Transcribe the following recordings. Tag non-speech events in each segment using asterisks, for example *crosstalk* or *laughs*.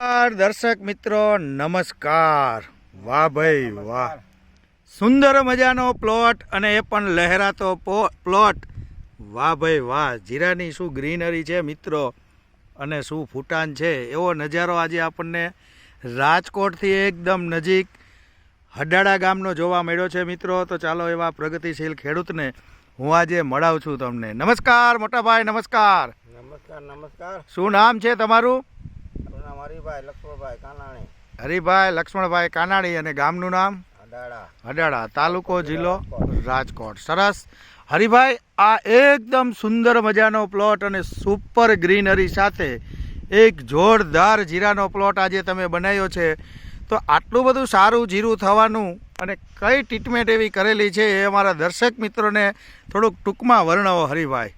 નમસ્કાર દર્શક મિત્રો નમસ્કાર. વાહ ભાઈ વાહ. સુંદર મજાનો પ્લોટ અને એ પણ લહેરાતો પ્લોટ વાહ ભાઈ વાહ. જીરાની શું ગ્રીનરી છે મિત્રો? અને શું ફૂટાન છે? એવો નજારો આજે આપણને રાજકોટથી એકદમ નજીક હડાડા ગામનો જોવા મળ્યો છે મિત્રો. તો ચાલો એવા પ્રગતિશીલ ખેડૂતને હું આજે મળાવું છું તમને. નમસ્કાર મોટાભાઈ નમસ્કાર. નમસ્કાર નમસ્કાર. શું નામ છે તમારું? હરિભાઈ લક્ષ્મણભાઈ કાનાણી. હરિભાઈ લક્ષ્મણભાઈ કાનાણી અને ગામનું નામ? અડાળા અડાળા તાલુકો જિલ્લો રાજકોટ. સરસ. હરિભાઈ આ એકદમ સુંદર મજાનો પ્લોટ અને સુપર ગ્રીનરી સાથે એક જોરદાર જીરાનો પ્લોટ આજે તમે બનાવ્યો છે. તો આટલું બધું સારું જીરું થવાનું અને કઈ ટ્રીટમેન્ટ એવી કરેલી છે એ અમારા દર્શક મિત્રોને થોડુંક ટૂંકમાં વર્ણવો હરિભાઈ.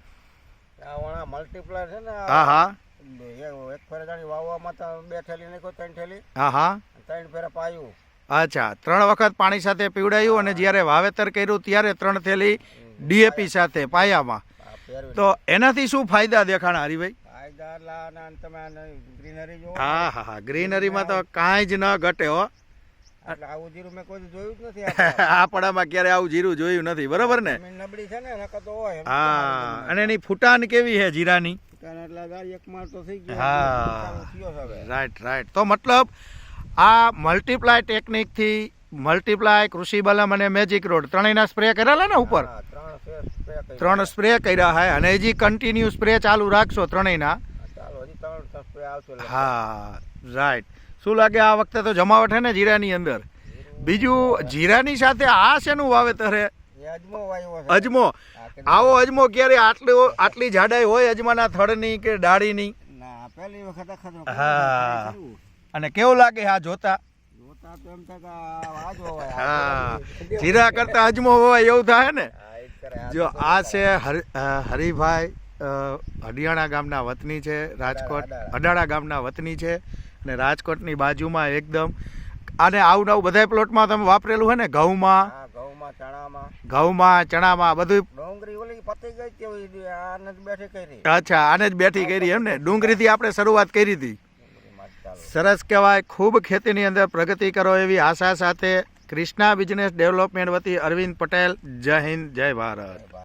મલ્ટીપ્લાય છે ને હા હા. એક ફેરે જાણી વાવવામાં તો બે થેલી નાખ્યો ત્રણ થેલી હા હા ત્રણ ફેરા પાયું. અચ્છા ત્રણ વખત પાણી સાથે પીવડાયું અને જ્યારે વાવેતર કર્યું ત્યારે ત્રણ થેલી ડીએપી સાથે પાયામાં. તો એનાથી શું ફાયદા દેખાણા હરિભાઈ? હા હા હા. ગ્રીનરીમાં તો કાંઈ જ ન ઘટે હો. આવું જીરું મેં કોઈ જોયું જ નથી *laughs* આપણે. પડામાં ક્યારે આવું જીરું જોયું નથી. બરોબર ને? નબળી છે ને નકર હોય. હા. અને એની ફૂટાન કેવી છે જીરાની? હા. રાઈટ રાઈટ તો મતલબ આ મલ્ટીપ્લાય ટેકનિકથી મલ્ટીપ્લાય કૃષિ બલમ અને મેજિક રોડ ત્રણેયના સ્પ્રે કરેલા ને ઉપર? ત્રણ સ્પ્રે કર્યા. હે અને હજી કન્ટિન્યુ સ્પ્રે ચાલુ રાખશો ત્રણેયના? હા, રાઈટ શું લાગે આ વખતે તો જમાવટ હે ને જીરાની અંદર? બીજું જીરાની સાથે આ શેનું વાવેતર હે? અજમો આવો અજમો ક્યારે આટલો આટલી જાડાઈ હોય અજમાના થડની કે ડાળીની? ના પહેલી વખત હા. અને કેવું લાગે આ જોતા જીરા કરતા અજમો હોય એવું થાય ને? જ. આ છે હરિ હરિભાઈ હડિયાણા ગામના વતની છે રાજકોટ. અડાળા ગામના વતની છે અને રાજકોટની બાજુમાં એકદમ આને આવું નવું બધા પ્લોટમાં તમે વાપરેલું હોય ને ઘઉંમાં ઘઉંમાં ચણામાં. બધું ડુંગળી ઓલી પતી ગઈ હતી આને જ બેઠી કરી. અચ્છા આને જ બેઠી કરી એમ ને? ડુંગળીથી આપણે શરૂઆત કરી હતી. સરસ કહેવાય ખૂબ ખેતીની અંદર પ્રગતિ કરો એવી આશા સાથે ક્રિષ્ના બિઝનેસ ડેવલપમેન્ટ વતી અરવિંદ પટેલ જય હિન્દ જય ભારત.